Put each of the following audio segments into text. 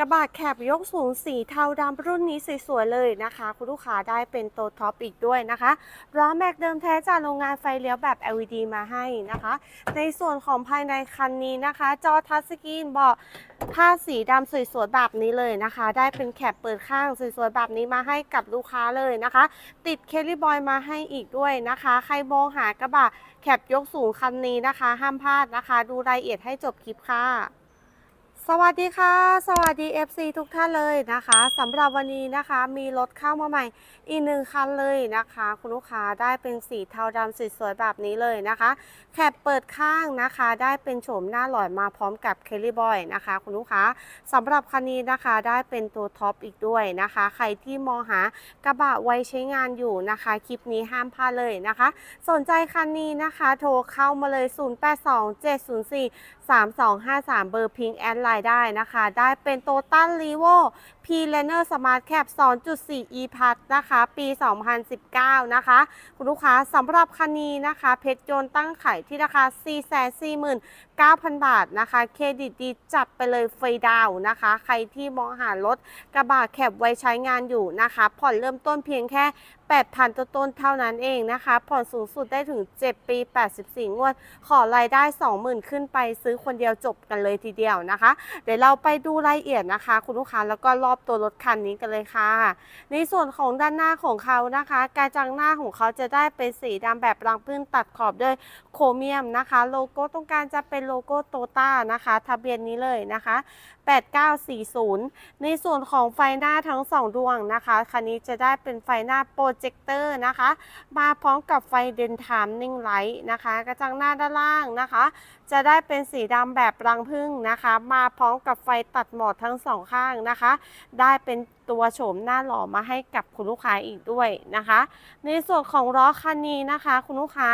กระบะแคบยกสูงสีเทาดำรุ่นนี้สวยๆเลยนะคะ คุณลูกค้าได้เป็นตัวท็อปอีกด้วยนะคะล้อแม็กเดิมแท้จากโรงงานไฟเลี้ยวแบบ LED มาให้นะคะ ในส่วนของภายในคันนี้นะคะ จอทัชสกรีนเบาะผ้าสีดำสวยๆแบบนี้เลยนะคะ ได้เป็นแคปเปิดข้างสวยๆแบบนี้มาให้กับลูกค้าเลยนะคะ ติดเคลลี่บอยมาให้อีกด้วยนะคะ ใครมองหากระบะแคปยกสูงคันนี้นะคะ ห้ามพลาดนะคะ ดูรายละเอียดให้จบคลิปค่ะ สวัสดีค่ะ สวัสดี FC ทุกท่านเลยนะคะสำหรับวันนี้นะคะมีรถเข้ามาใหม่อีกหนึ่งคันเลยนะคะ คุณลูกค้าได้เป็นสีเทาดำสวยๆแบบนี้เลยนะคะแคปเปิดข้างนะคะ ได้เป็นโฉมหน้าหล่อยมาพร้อมกับเคลลี่บอยนะคะ คุณลูกค้าสำหรับคันนี้นะคะได้เป็นตัวท็อปอีกด้วยนะคะ ใครที่มองหากระบะไว้ใช้งานอยู่นะคะ คลิปนี้ห้ามพลาดเลยนะคะ สนใจคันนี้นะคะ โทรเข้ามาเลย 082704 3253 เบอร์พิงแอนไลน์ได้นะคะ ได้เป็นโตตันรีโว p l a n e r Smart Cap 2.4 e p a s นะคะ ปี 2019 นะคะ คุณลูกค้าสำหรับคันนี้นะคะ เพชรยนต์ตั้งไข่ที่ราคา 9,000 บาทนะคะเครดิตดีจัดไปเลยฟรีดาวนะคะ ใครที่มองหารถกระบะแคบไว้ใช้งานอยู่นะคะ ผ่อนเริ่มต้นเพียงแค่ 8,000ต้นเท่านั้นเองนะคะ ผ่อนสูงสุดได้ถึง 7 ปี 84 งวด ขอรายได้ 20,000 ขึ้นไปซื้อคนเดียวจบกันเลยทีเดียวนะคะ เดี๋ยวเราไปดูรายละเอียดนะคะ คุณลูกค้าแล้วก็รอบตัวรถคันนี้กันเลยค่ะ ในส่วนของด้านหน้าของเขานะคะการจังหน้าของเขาจะได้เป็นสีดำแบบรังพึ่งตัดขอบด้วยโครเมียมนะคะ โลโก้ตรงกลางจะเป็นโลโก้โตต้านะคะ ทะเบียนนี้เลยนะคะ 8940 ในส่วนของไฟหน้าทั้ง 2 ดวงนะคะ คันนี้จะได้เป็นไฟหน้าโปรเจคเตอร์นะคะ มาพร้อมกับไฟเดนทามนิ่งไลท์นะคะ กระจังหน้าด้านล่างนะคะ จะได้เป็นสีดำแบบรังผึ้งนะคะ มาพร้อมกับไฟตัดหมอดทั้งสองข้างนะคะ ได้เป็นตัวโฉมหน้าหล่อมาให้กับคุณลูกค้าอีกด้วยนะคะ ในส่วนของล้อคันนี้นะคะ คุณลูกค้า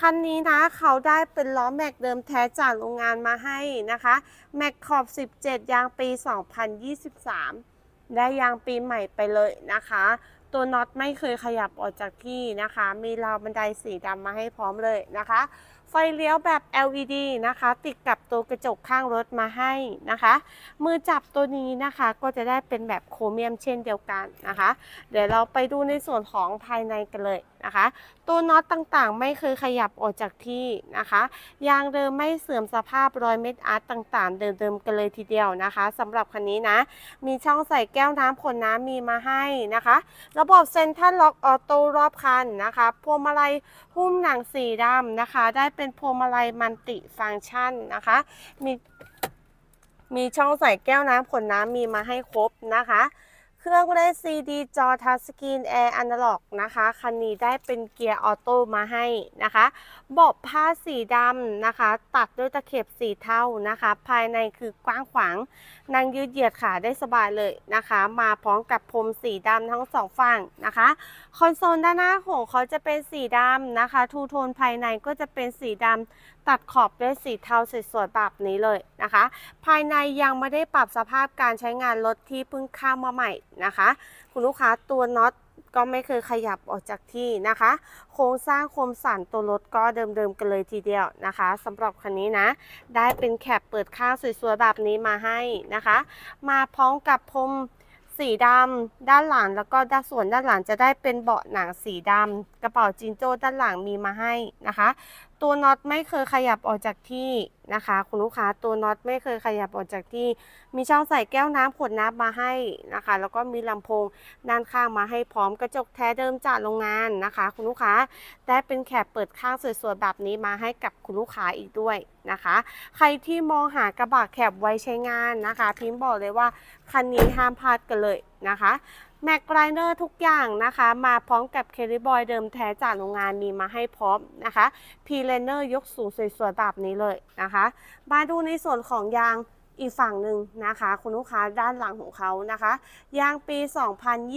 คันนี้นะเขาได้เป็นล้อแม็กเดิมแท้จากโรงงานมาให้นะคะแม็กขอบ 17ยางปี 2023 ได้ยางปีใหม่ไปเลยนะคะ ตัวน็อตไม่เคยขยับออกจากที่นะคะ มีราวบันไดสีดำมาให้พร้อมเลยนะคะ ไฟเลี้ยวแบบ LED นะคะ ติดกับตัวกระจกข้างรถมาให้นะคะ มือจับตัวนี้นะคะก็จะได้เป็นแบบโครเมียมเช่นเดียวกันนะคะ เดี๋ยวเราไปดูในส่วนของภายในกันเลยนะคะ ตัวน็อตต่างๆ ไม่เคยขยับออกจากที่นะคะยางเดิมไม่เสื่อมสภาพรอยเม็ดอาร์ตต่างๆ เดิมๆกันเลยทีเดียวนะคะสำหรับคันนี้นะ มีช่องใส่แก้วน้ำขนน้ำมีมาให้นะคะ ระบบเซ็นทรัลล็อกออโต้รอบคันนะคะพวงมาลัยหุ้มหนังสีดำนะคะ ได้เป็นพวงมาลัยมันติฟังก์ชันนะคะ มีมีช่องใส่แก้วน้ำขนน้ำมีมาให้ครบนะคะ เครื่องได้ CD จอทัชสกรีนแอร์อนาล็อกนะคะ คันนี้ได้เป็นเกียร์ออโต้มาให้นะคะเบาะผ้าสีดำนะคะ ตัดด้วยตะเข็บสีเทานะคะ ภายในคือกว้างขวางนั่งยืดเหยียดขาได้สบายเลยนะคะ มาพร้อมกับพรมสีดำทั้งสองฝั่งนะคะ คอนโซลด้านหน้าของเขาจะเป็นสีดำนะคะ ทูโทนภายในก็จะเป็นสีดำ ตัดขอบด้วยสีเทาสวยๆแบบนี้เลยนะคะ ภายในยังไม่ได้ปรับสภาพการใช้งานรถที่เพิ่งเข้ามาใหม่นะคะ คุณลูกค้าตัวน็อตก็ไม่เคยขยับออกจากที่นะคะ โครงสร้างคมสันตัวรถก็เดิมๆกันเลยทีเดียวนะคะสำหรับคันนี้นะ ได้เป็นแคปเปิดข้างสวยๆแบบนี้มาให้นะคะ มาพร้อมกับพรม สีดำด้านหลังแล้วก็ด้านส่วนด้านหลังจะได้เป็นเบาะหนังสีดำกระเป๋าจินโจ้ด้านหลังมีมาให้นะคะ ตัวน็อตไม่เคยขยับออกจากที่นะคะ คุณลูกค้าตัวน็อตไม่เคยขยับออกจากที่ มีช่องใส่แก้วน้ำขวดน้ำมาให้นะคะ แล้วก็มีลำโพงด้านข้างมาให้พร้อมกระจกแท้เดิมจากโรงงานนะคะ คุณลูกค้าได้เป็นแคปเปิดข้างสวยๆแบบนี้มาให้กับคุณลูกค้าอีกด้วย นะคะ ใครที่มองหากระบะแคบไว้ใช้งานนะคะ พิมพ์บอกเลยว่าคันนี้ห้ามพลาดกันเลยนะคะแม็กไกรเนอร์ทุกอย่างนะคะ มาพร้อมกับเคลิบอยเดิมแท้จากโรงงานมีมาให้พร้อมนะคะพีเลนเนอร์ยกสูงสวยๆแบบนี้เลยนะคะ มาดูในส่วนของยาง อีกฝั่งหนึ่งนะคะ คุณลูกค้าด้านหลังของเขานะคะ ยางปี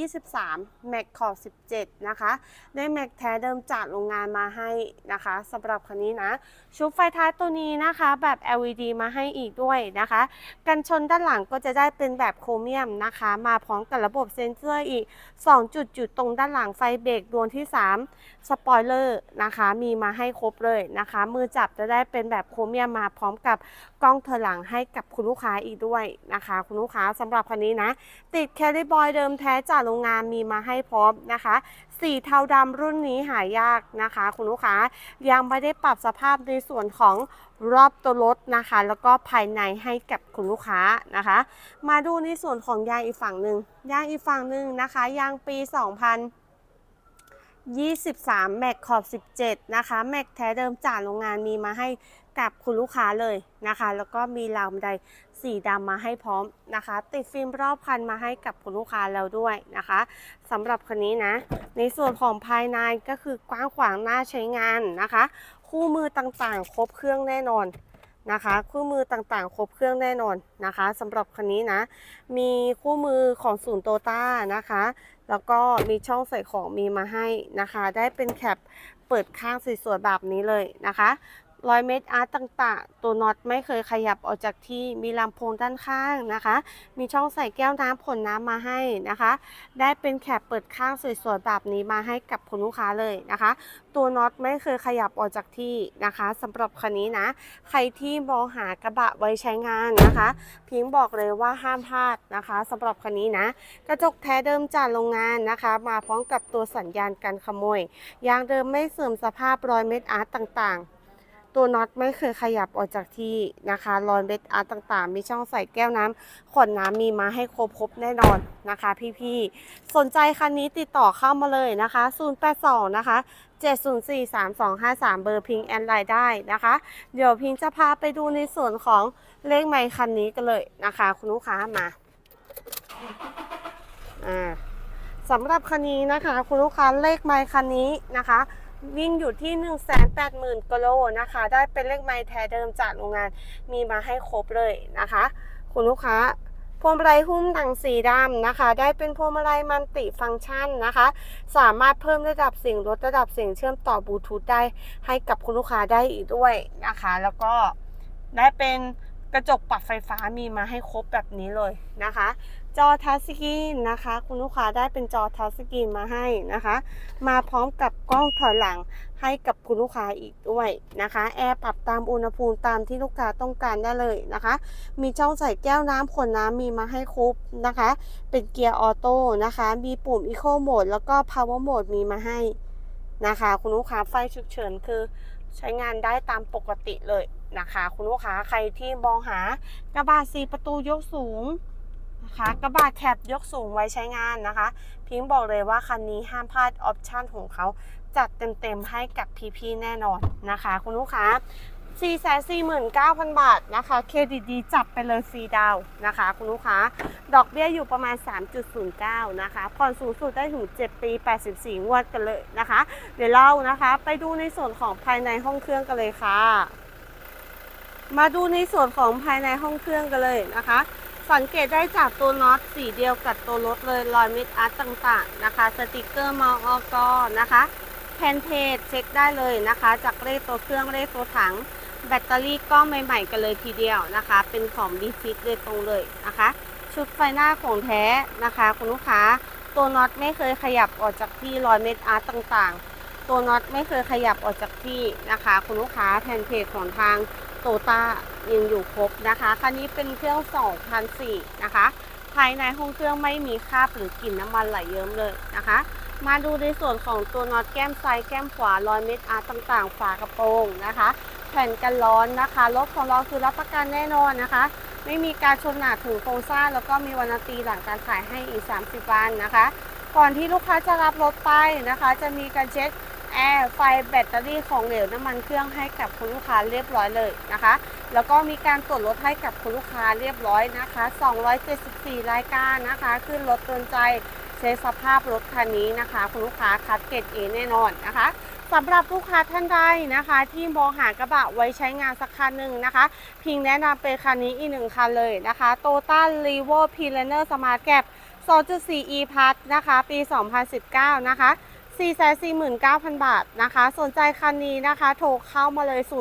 2023แม็กขอบ 17 นะคะ ได้แม็กแท้เดิมจากโรงงานมาให้นะคะสำหรับคันนี้นะ ชุดไฟท้ายตัวนี้นะคะ แบบ LED มาให้อีกด้วยนะคะ กันชนด้านหลังก็จะได้เป็นแบบโครเมียมนะคะ มาพร้อมกับระบบเซ็นเซอร์อีก 2 จุดจุดตรงด้านหลังไฟเบรกดวงที่ 3 สปอยเลอร์นะคะ มีมาให้ครบเลยนะคะ มือจับจะได้เป็นแบบโครเมียมมาพร้อมกับกล้องถอยหลังให้กับคุณลูกลูกค้าอีกด้วยนะคะ คุณลูกค้าสำหรับคันนี้นะ ติดแคลิบอยเดิมแท้จากโรงงานมีมาให้พร้อมนะคะสีเทาดำรุ่นนี้หายากนะคะ คุณลูกค้ายังไม่ได้ปรับสภาพในส่วนของรอบตัวรถนะคะ แล้วก็ภายในให้กับคุณลูกค้านะคะ มาดูในส่วนของยางอีกฝั่งหนึ่งยางอีกฝั่งหนึ่งนะคะยางปี 23แม็กขอบ17 นะคะแม็กแท้เดิมจากโรงงานมีมาให้กับคุณลูกค้าเลยนะคะ แล้วก็มีราวบันไดสีดำมาให้พร้อมนะคะ ติดฟิล์มรอบคันมาให้กับคุณลูกค้าแล้วด้วยนะคะสำหรับคันนี้นะ ในส่วนของภายในก็คือกว้างขวางน่าใช้งานนะคะ คู่มือต่างๆ ครบเครื่องแน่นอนนะคะคู่มือต่างๆ ครบเครื่องแน่นอนนะคะสำหรับคันนี้นะ มีคู่มือของศูนย์โตต้านะคะ แล้วก็มีช่องใส่ของมีมาให้นะคะ ได้เป็นแคปเปิดข้างสวยๆแบบนี้เลยนะคะ ร้อยเม็ดอาร์ตต่างๆ ตัวน็อตไม่เคยขยับออกจากที่มีลำโพงด้านข้างนะคะ มีช่องใส่แก้วน้ำผลน้ำมาให้นะคะ ได้เป็นแคปเปิดข้างสวยๆแบบนี้มาให้กับคุณลูกค้าเลยนะคะ ตัวน็อตไม่เคยขยับออกจากที่นะคะสำหรับคันนี้นะ ใครที่มองหากระบะไว้ใช้งานนะคะพิงบอกเลยว่าห้ามพลาดนะคะสำหรับคันนี้นะ กระจกแท้เดิมจากโรงงานนะคะ มาพร้อมกับตัวสัญญาณการขโมยยางเดิมไม่เสื่อมสภาพรอยเม็ดอาร์ตต่างๆ ตัวน็อตไม่เคยขยับออกจากที่นะคะรอยเม็ดอาร์ตต่างๆ มีช่องใส่แก้วน้ำขวดน้ำมีมาให้ครบๆแน่นอนนะคะ พี่ๆ สนใจคันนี้ติดต่อเข้ามาเลยนะคะ 082 นะคะ 7043253 เบอร์พิงแอนไลน์ได้นะคะ เดี๋ยวพิงจะพาไปดูในส่วนของเลขไมค์คันนี้กันเลยนะคะ คุณลูกค้ามาอ่าสำหรับคันนี้นะคะ คุณลูกค้าเลขไมค์คันนี้นะคะ วิ่งอยู่ที่ 1 8 0 0 0 0กิโลนะคะ ได้เป็นเลขไมล์แท้เดิมจากโรงงานมีมาให้ครบเลยนะคะ คุณลูกค้าพวงมาลัยหุ้มหนังสีดำนะคะ ได้เป็นพวงมาลัยมันติฟังก์ชันนะคะ สามารถเพิ่มระดับเสียงลดระดับเสียงเชื่อมต่อบลูทูธได้ให้กับคุณลูกค้าได้อีกด้วยนะคะ แล้วก็ได้เป็นกระจกปรับไฟฟ้ามีมาให้ครบแบบนี้เลยนะคะ จอทัชสกรีนนะคะ คุณลูกค้าได้เป็นจอทัชสกรีนมาให้นะคะ มาพร้อมกับกล้องถอยหลังให้กับคุณลูกค้าอีกด้วยนะคะ แอร์ปรับตามอุณหภูมิตามที่ลูกค้าต้องการได้เลยนะคะ มีช่องใส่แก้วน้ำขวดน้ำมีมาให้ครบนะคะ เป็นเกียร์ออโต้นะคะ มีปุ่ม Eco Mode แล้วก็ Power Mode มีมาให้นะคะ คุณลูกค้าไฟฉุกเฉินคือใช้งานได้ตามปกติเลยนะคะ คุณลูกค้าใครที่มองหากระบะสีประตูยกสูง นะคะกระบะแคบยกสูงไว้ใช้งานนะคะ พิงค์บอกเลยว่าคันนี้ห้ามพลาดออปชั่นของเขาจัดเต็มๆให้กับพี่ๆแน่นอนนะคะ คุณลูกค้า 449,000 บาทนะคะเครดิตดีจับไปเลยฟรีดาวน์นะคะ คุณลูกค้า ดอกเบี้ยอยู่ประมาณ 3.09 นะคะผ่อนสูงสุดได้ถึง 7 ปี 84 งวดกันเลยนะคะ เดี๋ยวเรานะคะ ไปดูในส่วนของภายในห้องเครื่องกันเลยค่ะ มาดูในส่วนของภายในห้องเครื่องกันเลยนะคะ สังเกตได้จากตัวน็อตสีเดียวกับตัวรถเลยรอยมิดอาร์ตต่างๆนะคะ สติกเกอร์มออกนะคะแพนเทจเช็คได้เลยนะคะ จากเลขตัวเครื่องเลขตัวถัง แบตเตอรี่ก็ใหม่ ๆ กันเลยทีเดียวนะคะ เป็นของดีฟิตเลยตรงเลยนะคะ ชุดไฟหน้าของแท้นะคะ คุณลูกค้าตัวน็อตไม่เคยขยับออกจากที่รอยเม็ดอาร์ตต่างๆ ตัวน็อตไม่เคยขยับออกจากที่นะคะ คุณลูกค้าแพนเพจของทาง โตต้ายังอยู่ครบนะคะ คันนี้เป็นเครื่อง2004นะคะ ภายในห้องเครื่องไม่มีคราบหรือกลิ่นน้ำมันไหลเยิ้มเลยนะคะ มาดูในส่วนของตัวน็อตแก้มซ้ายแก้มขวารอยเม็ดอาร์ตต่างๆ ฝากระโปรงนะคะ แผ่นกันร้อนนะคะ รถของเราคือรับประกันแน่นอนนะคะ ไม่มีการชนหนาถึงโครงสร้างแล้วก็มีวันตีหลังการขายให้อีก 30 วันนะคะ ก่อนที่ลูกค้าจะรับรถไปนะคะ จะมีการเช็ค แอร์ไฟแบตเตอรี่ของเหลวน้ำมันเครื่องให้กับคุณลูกค้าเรียบร้อยเลยนะคะ แล้วก็มีการตรวจรถให้กับคุณลูกค้าเรียบร้อยนะคะ 274 รายการนะคะ ขึ้นรถเตือนใจเช็คสภาพรถคันนี้นะคะ คุณลูกค้าคัดเกรดเอแน่นอนนะคะสำหรับลูกค้าท่านใดนะคะ ที่มองหากระบะไว้ใช้งานสักคันหนึ่งนะคะ พิงแนะนำเป็นคันนี้อีกหนึ่งคันเลยนะคะ Toyota r e v o p l a n e r Smart Cap 2.4 e Plus นะคะ ปี 2019 นะคะ 449,000 บาทนะคะ สนใจคันนี้นะคะ โทรเข้ามาเลย 082704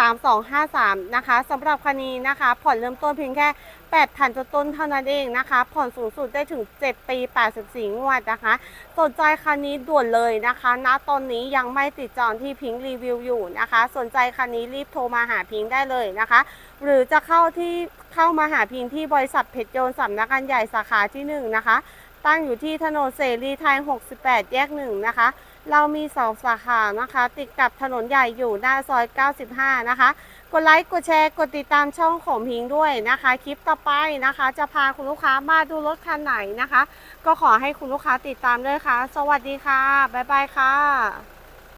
3253 นะคะสำหรับคันนี้นะคะ ผ่อนเริ่มต้นเพียงแค่ 8,000ต้นเท่านั้นเองนะคะ ผ่อนสูงสุดได้ถึง 7 ปี 84 งวดนะคะ สนใจคันนี้ด่วนเลยนะคะณตอนนี้ยังไม่ติดจองที่พิงค์รีวิวอยู่นะคะ สนใจคันนี้รีบโทรมาหาพิงค์ได้เลยนะคะ หรือจะเข้าที่เข้ามาหาพิงค์ที่บริษัทเพชรโยนสำนักงานใหญ่สาขาที่ 1 นะคะ ตั้งอยู่ที่ถนนเสรีไทย 68 แยก 1 นะคะ เรามี 2 สาขานะคะ ติดกับถนนใหญ่อยู่หน้าซอย 95 นะคะ กดไลค์ กดแชร์ กดติดตามช่องของพิงด้วยนะคะ คลิปต่อไปนะคะ จะพาคุณลูกค้ามาดูรถคันไหนนะคะ ก็ขอให้คุณลูกค้าติดตามด้วยค่ะ สวัสดีค่ะ บ๊ายบายค่ะ